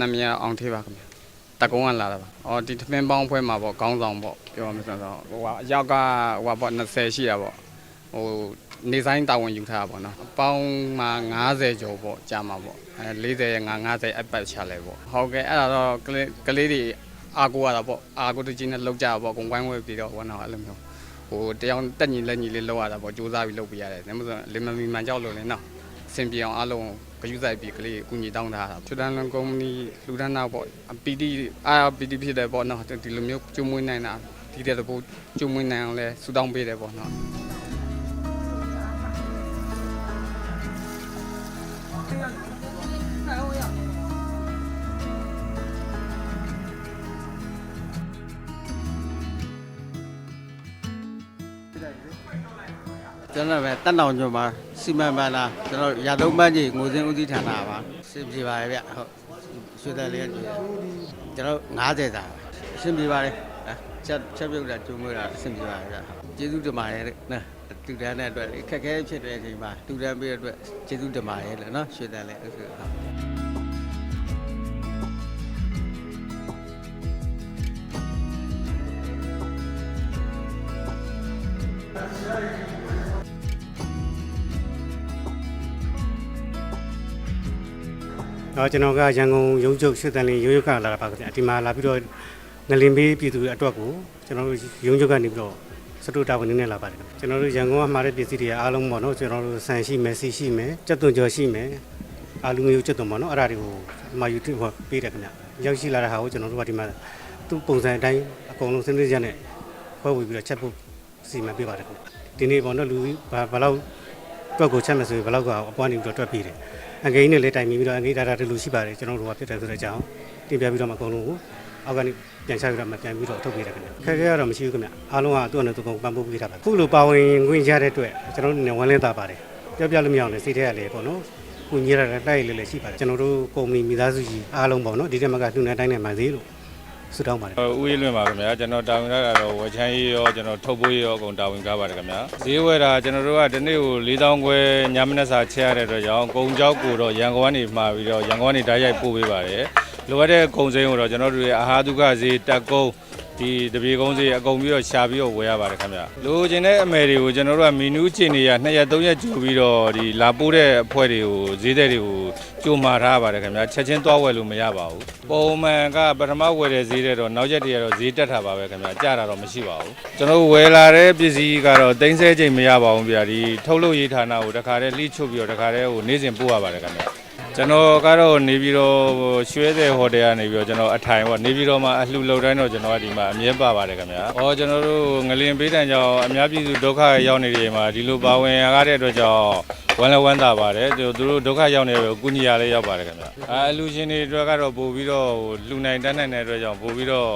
နာမည်ကအောင်ထေးပါခင်ဗျတကုံးကလာတာပါအော်ဒီထမင်းပေါင်းဖွဲမှာပေါ့ခေါင်းဆောင်ပေါ့ပြောရမယ်ဆိုတော့ဟိုကအယောက်ကဟိုကပေါ့20ရှိတာပေါ့ဟိုနေဆိုင်တာဝန်ယူထားတာပေါ့နော်အပေါင်းမှာ90ကျော်ပေါ့ကြာမှာပေါ့အဲ40ရဲ့50အပတ်ချလဲပေါ့ဟုတ်ကဲ့အဲ့ဒါတော့ကလေးကလေးတွေအာကိုရတာပေါ့အာကိုတကြီးနဲ့လောက်ကြတာပေါ့ကုန်ဝိုင်းဝဲပြီးတော့ဘောနော်အဲ့လိုမျိုးဟိုတယောက်တက်ညီလက်ညီလေးလောက်ရတာပေါ့စူးစမ်းပြီးလုပ်ပြရတယ်ဒါမှမဟုတ်လင်မမီမှန်ကြောက်လို့လေနော်အဆင်ပြေအောင်အားလုံး ဂရုစိုက်ပြီးကလေးကိုအကူညီတောင်းထားတာချွတ်တန်းလွန်ကုမ္ပဏီလူဒန်းနာပေါ့ပီတီအာပီတီဖြစ်တယ်ပေါ့နော်ဒီလိုမျိုးကျွမွေးနိုင်တာဒီတဲ့တပိုးကျွမွေးနိုင်အောင်လဲဆူတောင်းပေးတယ်ပေါ့နော်ကျွန်တော်ပဲတက်တောင်ကျွန်းမှာ စီမံဘဏ္ဍာကျွန်တော်ရာသုံးပန်းကြီးငိုစင်းဦးစီးဌာနပါစင်ပြေပါရဲ့ဗျဟုတ်ရွှေတယ်လေးကကြည့်တယ်ကျွန်တော်90တာအဆင်ပြေပါလေချက်ချက်ပြုတ်တာကျွန်းမွေးတာအဆင်ပြေပါရဲ့ဗျကျေးဇူးတင်ပါတယ်နော်တူတန်းတဲ့အတွက်ခက်ခဲဖြစ်တဲ့အချိန်မှာတူတန်းပေးတဲ့အတွက်ကျေးဇူးတင်ပါတယ်လေနော်ရွှေတယ်လေးဟုတ်ကဲ့ တ်တော့ကျွန်တော်ကရန်ကုန်ရုံးချုပ်ရွှေတန်လင်းရုံးချုပ်ကလာတာပါခင်ဗျာဒီမှာလာပြီးတော့ငလင်ပေးပြည်သူတွေအတွက်ကိုကျွန်တော်တို့ရုံးချုပ်ကနေပြီးတော့စတူတာဝန်နဲ့လာပါတယ်ခင်ဗျာကျွန်တော်တို့ရန်ကုန်ကမှာတဲ့ပစ္စည်းတွေအားလုံးပေါ့နော်ကျွန်တော်တို့ဆန်ရှိမယ်စီရှိမယ်ကြက်သွန်ကြော်ရှိမယ်အာလူမျိုးကြက်သွန်ပေါ့နော်အဲ့ဒါတွေကိုဒီမှာယူဟောပေးတယ်ခင်ဗျာရောက်ရှိလာတဲ့ဟာကိုကျွန်တော်တို့ကဒီမှာသူ့ပုံစံအတိုင်းအကုန်လုံးစနစ်ချက်နဲ့ဖွဲ့ဝေပြီးတော့ချက်ဖို့စီမံပေးပါတယ်ခင်ဗျာဒီနေ့ပေါ့နော်လူဘာဘယ်လောက်တွက်ကိုချက်မယ်ဆိုရင်ဘယ်လောက်ကအပွားနေပြီးတော့တွက်ပြီးတယ် အငိမ့်နဲ့လည်းတိုင်ပြီးတော့အငိမ့်ဒါတာတလူရှိပါတယ်ကျွန်တော်တို့ကဖြစ်တယ်ဆိုတဲ့အကြောင်းတင်ပြပြီးတော့မှအကုန်လုံးကိုအောက်ကနေပြန်ချပြီးတော့မှပြန်ပြီးတော့ထုတ်ပေးတယ်ခင်ဗျခက်ခဲရတော့မရှိဘူးခင်ဗျအားလုံးကသူ့အနေနဲ့သူကုန်ပန်ပိုးပေးထားပါခုလိုပါဝင်ခွင့်ရတဲ့အတွက်ကျွန်တော်တို့နေဝမ်းလင်းတာပါတယ်ပြောပြလို့မရအောင်လေစိတ်ထဲကလည်းပေါ့နော်ကုညီရတဲ့တိုက်လေးလည်းရှိပါတယ်ကျွန်တော်တို့ကုမ္ပဏီမိသားစုကြီးအားလုံးပေါ့နော်ဒီတက်မှာကလူနဲ့တိုင်းနဲ့မှသေးလို့ ဆုတောင်းပါတယ်ဥယျာဉ်လွင်ပါခင်ဗျာကျွန်တော်တာဝန်ရတာတော့ဝယ်ချမ်းရေးရောကျွန်တော်ထုတ်ဖို့ရောအကုန်တာဝန်ကားပါတယ်ခင်ဗျာဈေးဝယ်တာကျွန်တော်တို့ကဒီနေ့ကို4000ခွဲညမနက်စာချက်ရတဲ့အတွက်ကြောင့်ကုံကြောက်ကိုတော့ရန်ကုန်ကနေမှာပြီးတော့ရန်ကုန်ကနေဓာတ်ရိုက်ပို့ပေးပါတယ်လိုအပ်တဲ့ကုံစိမ်းကိုတော့ကျွန်တော်တို့ရဲ့အာဟာဒုက္ခဈေးတက်ကုန်း ဒီတပြေကုန်းဈေးအကုန်ပြီးတော့ရှာပြီးတော့ဝယ်ရပါတယ်ခင်ဗျာလိုချင်တဲ့အမယ်တွေကိုကျွန်တော်တို့ကမီနူးချင်နေရ2ရက်3ရက်ကြိုပြီးတော့ဒီလာပို့တဲ့အဖွဲ့တွေကိုဈေးတဲ့တွေကိုကြိုမှာထားပါတယ်ခင်ဗျာချက်ချင်းသွားဝယ်လို့မရပါဘူးပုံမှန်ကပထမဝယ်တဲ့ဈေးတဲ့တော့နောက်ရက်တည်းကတော့ဈေးတက်တာပါပဲခင်ဗျာကြတာတော့မရှိပါဘူးကျွန်တော်တို့ဝယ်လာတဲ့ပစ္စည်းကတော့တိမ့်ဆဲချိန်မရပါဘူးဗျာဒီထုတ်လုပ်ရေးဌာနကိုတခါတည်းလှိချုပ်ပြီးတော့တခါတည်းဟိုနေ့စဉ်ပို့ရပါတယ်ခင်ဗျာ ကျွန်တော်ကတော့နေပြီးတော့ရွှဲတဲ့ဟိုတယ်ကနေပြီးတော့ကျွန်တော်အထိုင်ပေါ့နေပြီးတော့မှအလှလူတိုင်းတော့ကျွန်တော်ကဒီမှာအမြဲပါပါတယ်ခင်ဗျာ။အော်ကျွန်တော်တို့ငလင်ပေးတန်ကြောင့်အများပြည်သူဒုက္ခရောက်နေတယ်မှာဒီလိုပါဝင်ရတဲ့အတွက်ကြောင့်ဝမ်းလည်းဝမ်းသာပါတယ်သူသူတို့ဒုက္ခရောက်နေတယ်ကုညီရလေးရောက်ပါတယ်ခင်ဗျာ။အဲအလူရှင်တွေအတွက်ကတော့ပို့ပြီးတော့ဟိုလူနိုင်တန်းနိုင်တဲ့အတွက်ကြောင့်ပို့ပြီးတော့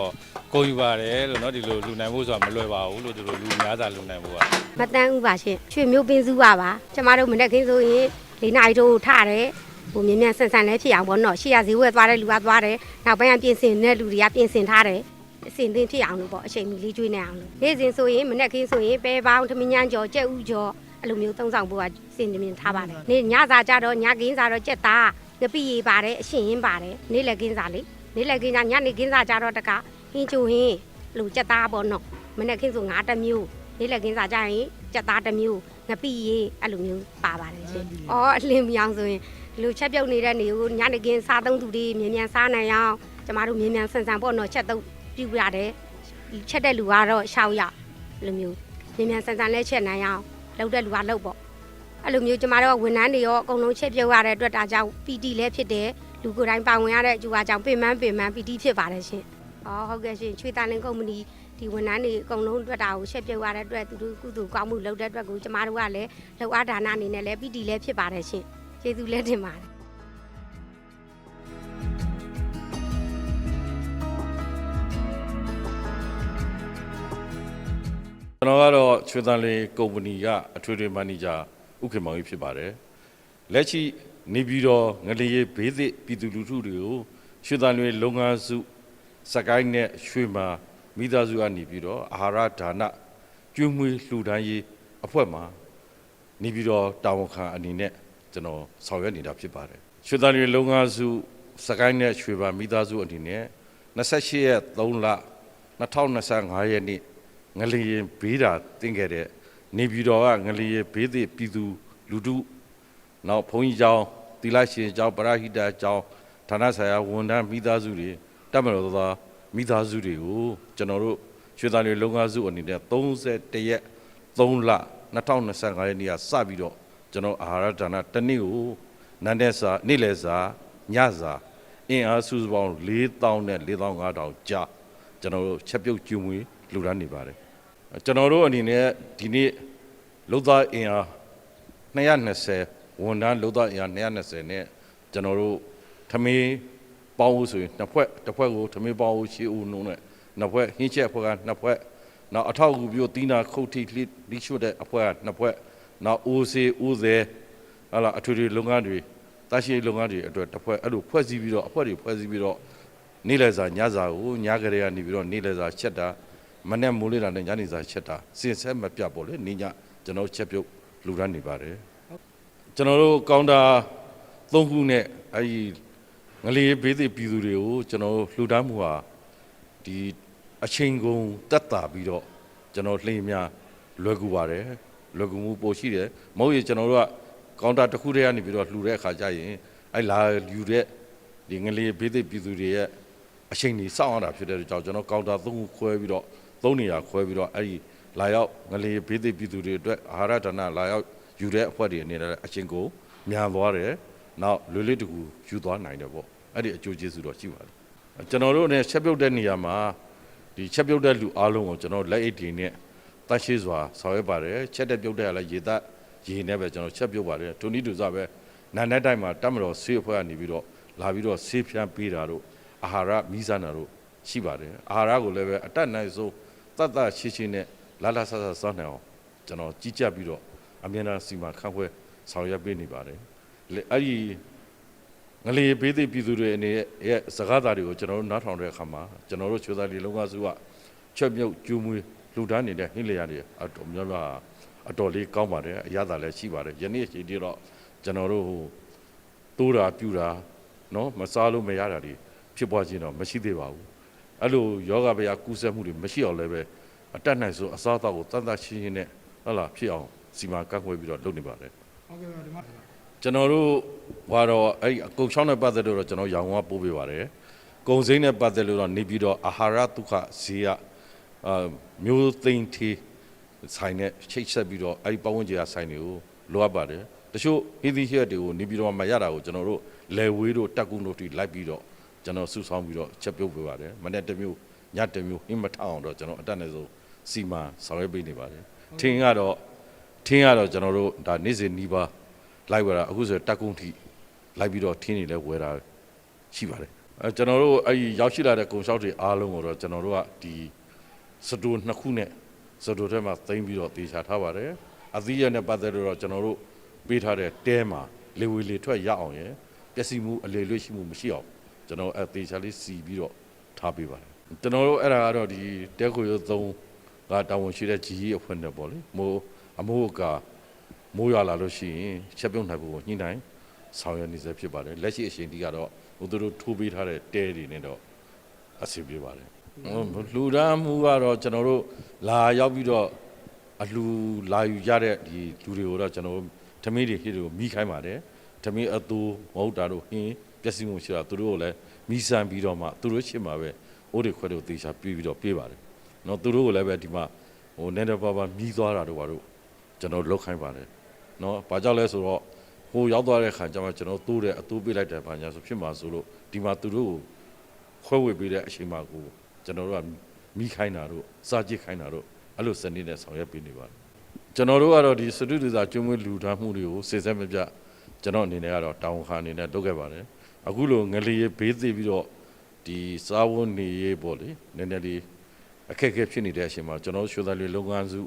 ကိုယူပါတယ်လို့เนาะဒီလိုလူနိုင်ဖို့ဆိုတာမလွယ်ပါဘူးလို့သူတို့လူများစွာလူနိုင်ဖို့က မတန်းဦးပါရှင်ရွှေမျိုးပင်းစုပါပါကျမတို့မနေ့ကင်းဆိုရင်လေးနာရီတို့ထားတယ် ဟိုမြင်မြန်ဆန်ဆန်လည်းဖြစ်အောင်ပေါ့နော်ရှေ့ရဈေးဝယ်သွားတဲ့လူကသွားတယ်နောက်ပိုင်းကပြင်ဆင်တဲ့လူတွေကပြင်ဆင်ထားတယ်အစင်သင်ဖြစ်အောင်လို့ပေါ့အချိန်မီလေးကျွေးနေအောင်လို့နေ့စဉ်ဆိုရင်မနေ့ကင်းဆိုရင်ပဲပေါင်းသမင်းညံကြော်ကြက်ဥကြော်အဲ့လိုမျိုးသုံးဆောင်ဖို့ကစင်တင်ထားပါတယ်နေ့ညစာကြတော့ညကင်းစာတော့ကြက်သားငပိရေပါတယ်အရှင်ရင်ပါတယ်နေ့လက်ကင်းစာလေးနေ့လက်ကင်းစာညနေကင်းစာကြတော့တကဟင်းချိုဟင်းလူကြက်သားပေါ့နော်မနေ့ကင်းဆိုငါးတမျိုးနေ့လက်ကင်းစာကြရင်ကြက်သားတမျိုးငပိရေအဲ့လိုမျိုးပါပါတယ်ရှင်။အော်အလင်းမြောင်ဆိုရင် ဒီလိုချက်ပြုတ်နေတဲ့နေကိုညနေကင်းစားသုံးသူတွေမြ мян စားနိုင်အောင်ကျမတို့မြ мян ဆန်ဆန်ပေါ့နော်ချက်သုံးပြုတ်ရတယ်။ချက်တဲ့လူကတော့ရှောက်ရောက်အဲ့လိုမျိုးမြ мян ဆန်ဆန်လည်းချက်နိုင်အောင်လုပ်တဲ့လူကလုပ်ပေါ့။အဲ့လိုမျိုးကျမတို့ကဝန်ထမ်းတွေရောအကုန်လုံးချက်ပြုတ်ရတဲ့အတွက်ဒါကြောင့် PT လည်းဖြစ်တယ်လူကိုယ်တိုင်ပါဝင်ရတဲ့အကျိုးအကြောင်းပင်မပင်မ PT ဖြစ်ပါတယ်ရှင်။အော်ဟုတ်ကဲ့ရှင်ချွေတာလင်းကုမ္ပဏီ ဒီဝန်ထမ်းတွေအကုန်လုံးအတွက်တာကိုရှက်ပြုတ်ရတဲ့အတွက်သူတို့ကုသိုလ်ကောင်းမှုလုပ်တဲ့အတွက်ကိုကျမတို့ကလည်းလောက်အားဒါနအနေနဲ့လည်းပီတီလည်းဖြစ်ပါတယ်ရှင် ကျေးဇူးလည်းတင်ပါတယ်ကျွန်တော်ကတော့ချွေတန်လေးကုမ္ပဏီကအထွေထွေမန်နေဂျာဥက္ကမောင်ကြီးဖြစ်ပါတယ်လက်ရှိနေပြည်တော်ငလျေဘေးသစ်ပြည်သူလူထုတွေကိုချွေတန်လေးလုပ်ငန်းစုစကိုင်းနဲ့ရွှေမာမိသားစုကနေပြီးတော့အာဟာရဒါနကျွေးမွေးလှူဒန်းရေးအဖွဲ့မှာနေပြည်တော်တာဝန်ခံအနေနဲ့ ကျွန်တော်ဆောင်ရွက်နေတာဖြစ်ပါတယ်ချွေတန်လေးလုပ်ငန်းစုစကိုင်းနဲ့ရွှေပါမိသားစုအနေနဲ့28ရက်3လ2025ရက်နေ့ငလျင်ဘေးတာတင်ခဲ့တဲ့နေပြည်တော်ကငလျင်ဘေးသည့်ပြည်သူလူထုနောက်ဘုန်းကြီးကျောင်းသီလရှင်ကျောင်းပရဟိတကျောင်းဌာနဆိုင်ရာဝန်ထမ်းမိသားစုတွေတက်မတော်သောမိသားစုတွေကိုကျွန်တော်တို့ရွှေသားတွေလုံငါစုအနေနဲ့31ရက်3လ2025ရက်နေ့ကစပြီးတော့ ကျွန်တော်အာဟာရဒါနတစ်နေ့ကိုနန်းတဲ့စာနေ့လယ်စာညစာအင်အားစုစုပေါင်း4000နဲ့4500ကြာကျွန်တော်တို့ချက်ပြုတ်ကျွေးမွေးလှူဒါန်းနေပါတယ်ကျွန်တော်တို့အနေနဲ့ဒီနေ့လုံသားအင်အား220ဝန်ထမ်းလုံသားအင်အား220နဲ့ကျွန်တော်တို့ထမင်းပေါင်းဦးဆိုရင်နှစ်ဖွဲ့တစ်ဖွဲ့ကိုထမင်းပေါင်းဦးရှိဦးနှုံးနဲ့နှစ်ဖွဲ့ဟင်းချက်ဖွဲ့ကနှစ်ဖွဲ့နောက်အထောက်အကူပြုတီးနာခုတ်ထိလိလိချွတ်တဲ့အဖွဲ့ကနှစ်ဖွဲ့ နောက်ဦးစေဦးစေဟာလာအထွေထွေလုပ်ငန်းတွေတာရှိလုပ်ငန်းတွေအတွက်တစ်ဖွဲ့အဲ့လိုဖွဲ့စည်းပြီးတော့အဖွဲ့တွေဖွဲ့စည်းပြီးတော့နေ့လယ်စာညစာကိုညကလေးကနေပြီးတော့နေ့လယ်စာချက်တာမနေ့မိုးလေးတာနဲ့ညနေစာချက်တာစင်ဆက်မပြတ်ပေါ့လေနေ့ညကျွန်တော်ချက်ပြုတ်လူရန်နေပါတယ်ကျွန်တော်တို့ကောင်တာ၃ခုနဲ့အဲဒီငလေးဘေးသိပြည်သူတွေကိုကျွန်တော်တို့လှူဒန်းမှုဟာဒီအချိန်ကုန်တက်တာပြီးတော့ကျွန်တော်လှိမ့်များလွယ်ကူပါတယ် လွယ်ကူမှုပိုရှိတယ်မဟုတ်ရင်ကျွန်တော်တို့ကကောင်တာတစ်ခုတည်းကနေပြီးတော့လှူတဲ့အခါကျရင်အဲလာယူတဲ့ဒီငလေးဘေးသိပြည်သူတွေရဲ့အချိန်ကြီးစောင့်ရတာဖြစ်တဲ့အတွက်ကြောင့်ကျွန်တော်ကောင်တာ၃ခုခွဲပြီးတော့၃နေရာခွဲပြီးတော့အဲဒီလာရောက်ငလေးဘေးသိပြည်သူတွေအတွက်အာဟာရဒါနလာရောက်ယူတဲ့အဖွဲ့တွေအနေနဲ့အချင်းကိုမြန်သွားတယ်။နောက်လွေလေးတကူယူသွားနိုင်တယ်ပေါ့။အဲ့ဒီအကျိုးကျေးဇူးတော့ရှိပါတယ်။ကျွန်တော်တို့နဲ့ချက်ပြုတ်တဲ့နေရာမှာဒီချက်ပြုတ်တဲ့လူအားလုံးကိုကျွန်တော်လက်အိတ်တွေနဲ့ တတ်ရှိစွာဆောင်ရွက်ပါတယ်။ချက်တဲ့ပြုတ်တဲ့ကလည်းရေသက်ရေနဲ့ပဲကျွန်တော်ချက်ပြုတ်ပါတယ်။ဒုနည်းဒုစပဲနာနဲ့တိုင်းမှာတတ်မတော်ဆေးအဖွဲ့ကနေပြီးတော့လာပြီးတော့ဆေးဖြန်းပေးတာတို့အာဟာရမီးစမ်းတာတို့ရှိပါတယ်။အာဟာရကိုလည်းပဲအတက်နိုင်ဆုံးတတ်တတ်ရှိရှိနဲ့လာလာဆဆစားနိုင်အောင်ကျွန်တော်ကြီးကြပ်ပြီးတော့အမြဲတမ်းစီမံခန့်ခွဲဆောင်ရွက်ပေးနေပါတယ်လေအဲ့ဒီငလေးဘေးသိပြည်သူတွေအနေနဲ့ရဲ့စကားသားတွေကိုကျွန်တော်တို့နားထောင်တဲ့အခါမှာကျွန်တော်တို့ချွေသားလေးလုံကစုကချက်မြုပ်ကျူးမွေး လူဒန်းနေတဲ့ဟင်းလျာတွေအတော်များများအတော်လေးကောင်းပါတယ်အရသာလည်းရှိပါတယ်ယနေ့အချိန်ထိတော့ကျွန်တော်တို့ဟိုတိုးတာပြူတာနော်မစားလို့မရတာတွေဖြစ်ပွားခြင်းတော့မရှိသေးပါဘူးအဲ့လိုယောဂဗျာကူးစက်မှုတွေမရှိအောင်လည်းပဲအတက်နိုင်ဆိုအစားအသောက်ကိုတန်တရှင်းရှင်းနဲ့ဟုတ်လားဖြစ်အောင်စီမံကန့်ကွက်ပြီးတော့လုပ်နေပါတယ်ကျွန်တော်တို့ဘာတော့အဲ့ဒီအကုတ်ချောင်းနဲ့ပတ်သက်လို့တော့ကျွန်တော်ရောင်ဝါပို့ပေးပါတယ်။ကုံစိမ့်နဲ့ပတ်သက်လို့တော့နေပြီးတော့အာဟာရဒုက္ခဈေးက အာမျိုးသိမ့်သေးဆိုင်နဲ့ချိတ်ဆက်ပြီးတော့အဲ့ဒီပတ်ဝန်းကျင်ကဆိုင်တွေကိုလိုအပ်ပါတယ်။တချို့ဟီသီဟက်တွေကိုနေပြီးတော့မရတာကိုကျွန်တော်တို့လေဝေးတို့တက်ကူတို့ထိလိုက်ပြီးတော့ကျွန်တော်စုဆောင်းပြီးတော့ချက်ပြုတ်ပေးပါတယ်။မနေ့တစ်မျိုးညတစ်မျိုးဟင်းမထအောင်တော့ကျွန်တော်အတက်နဲ့ဆုံးစီမံဆောင်ရွက်ပေးနေပါတယ်။ထင်းကတော့ထင်းကတော့ကျွန်တော်တို့ဒါနေ့စဉ်နီးပါးလိုက်ဝယ်တာအခုဆိုတက်ကုန်းထိလိုက်ပြီးတော့ထင်းနေလဲဝယ်တာရှိပါတယ်အဲကျွန်တော်တို့အဲ့ဒီရောက်ရှိလာတဲ့ကုန်လျှောက်တွေအားလုံးကိုတော့ကျွန်တော်တို့ကဒီ စတိုနှစ်ခုနဲ့စတိုထဲမှာသိမ်းပြီးတော့တေချာထားပါတယ်အသီးရနဲ့ပတ်သက်လို့တော့ကျွန်တော်တို့ပေးထားတဲ့တဲမှာလေဝေလေထွက်ရအောင်ရယ်ပျက်စီးမှုအလေလွတ်ရှိမှုမရှိအောင်ကျွန်တော်အဲတေချာလေးစီပြီးတော့ထားပေးပါတယ်ကျွန်တော်တို့အဲ့ဒါကတော့ဒီတဲခွေရုံသုံးကတာဝန်ရှိတဲ့ဂျီကြီးအဖွဲ့နဲ့ပေါ့လေမိုးအမိုးအကာမိုးရွာလာလို့ရှိရင်ချက်ပြုတ်နိုင်ဖို့ကိုညှိနှိုင်းဆောင်ရွက်နေစေဖြစ်ပါတယ်လက်ရှိအချိန်ဒီကတော့ဟိုသူတို့ထိုးပေးထားတဲ့တဲတွေနဲ့တော့အဆင်ပြေပါတယ်ဟို လူဒန်းမှုကတော့ကျွန်တော်တို့လာရောက်ပြီးတော့အလူလာယူရတဲ့ဒီလူတွေကိုတော့ကျွန်တော်တို့ဓမင်းတွေဟိတွေကိုမိခိုင်းပါတယ်ဓမင်းအတူမဟုတ်တာတို့ဟင်းပျက်စီးမှုရှိတာသူတို့ကိုလည်းမိဆန်ပြီးတော့မှသူတို့ရှင်းမှာပဲအိုးတွေခွဲတို့တေချာပြီးပြီးတော့ပြေးပါတယ်နော်သူတို့ကိုလည်းပဲဒီမှာဟိုနေနေပါပါမြည်သွားတာတို့ဘာတို့ကျွန်တော်လောက်ခိုင်းပါတယ်နော်ဘာကြောင့်လဲဆိုတော့ဟိုရောက်သွားတဲ့ခါကျမှကျွန်တော်တိုးတဲ့အတိုးပေးလိုက်တယ်ဘာညာဆိုဖြစ်မှာဆိုလို့ဒီမှာသူတို့ကိုခွဲဝေပေးတဲ့အချိန်မှာကို ကျွန်တော်တို့ကမိခိုင်းတာတို့စာကြည့်ခိုင်းတာတို့အဲ့လိုစနစ်နဲ့ဆောင်ရွက်ပေးနေပါတယ်ကျွန်တော်တို့ကတော့ဒီစတုဒ္ဒစာကျွမ်းမွေးလူထားမှုတွေကိုစေစက်မပြကျွန်တော်အနေနဲ့ကတော့တောင်းခါအနေနဲ့လုပ်ခဲ့ပါတယ်အခုလိုငလျေဘေးသိပြီးတော့ဒီစားဝတ်နေရေးပေါ့လေနည်းနည်းလေးအခက်အခဲဖြစ်နေတဲ့အချိန်မှာကျွန်တော်တို့ရွှေသားလေးလုပ်ငန်းစု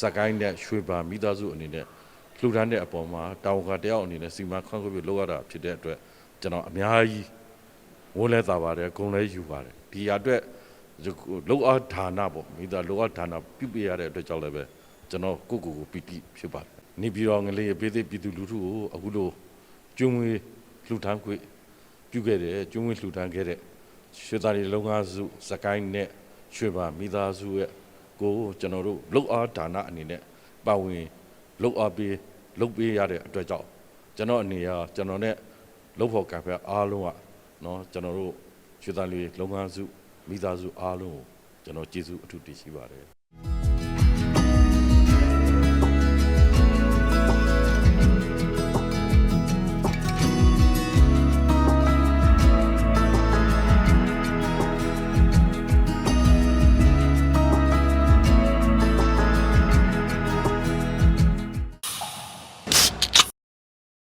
စကိုင်းနဲ့ရွှေပါမိသားစုအနေနဲ့လှူဒန်းတဲ့အပေါ်မှာတာဝန်ခံတယောက်အနေနဲ့စီမံခန့်ခွဲပြီးလုပ်ရတာဖြစ်တဲ့အတွက်ကျွန်တော်အများကြီးဝန်းလဲတာပါတယ်ဂုံလဲယူပါတယ်ဒီအတွက် လောအားဌာနပေါ့မိသားလောအားဌာနပြုပြရတဲ့အတွက်ကြောင့်လည်းပဲကျွန်တော်ကိုကိုကိုပီတိဖြစ်ပါတယ်နေပြီးတော့ငလေးပေးသေးပြည်သူလူထုကိုအခုလိုကျွေးမွေးလှူဒန်းခွင့်ပြုခဲ့တဲ့ကျွန်းဝင်လှူဒန်းခဲ့တဲ့ရွှေသားတွေလုံငါစုစကိုင်းနဲ့ရွှေပါမိသားစုရဲ့ကိုကျွန်တော်တို့လုတ်အားဒါနအနေနဲ့ပါဝင်လုတ်အားပေးလုတ်ပေးရတဲ့အတွက်ကြောင့်ကျွန်တော်အနေနဲ့ကျွန်တော်နဲ့လုတ်ဖို့ကံဖက်အားလုံးကနော်ကျွန်တော်တို့ရွှေသားတွေလုံငါစု မိသားစုအားလုံးကိုကျွန်တော်ကျေးဇူးအထူးတင်ရှိပါတယ်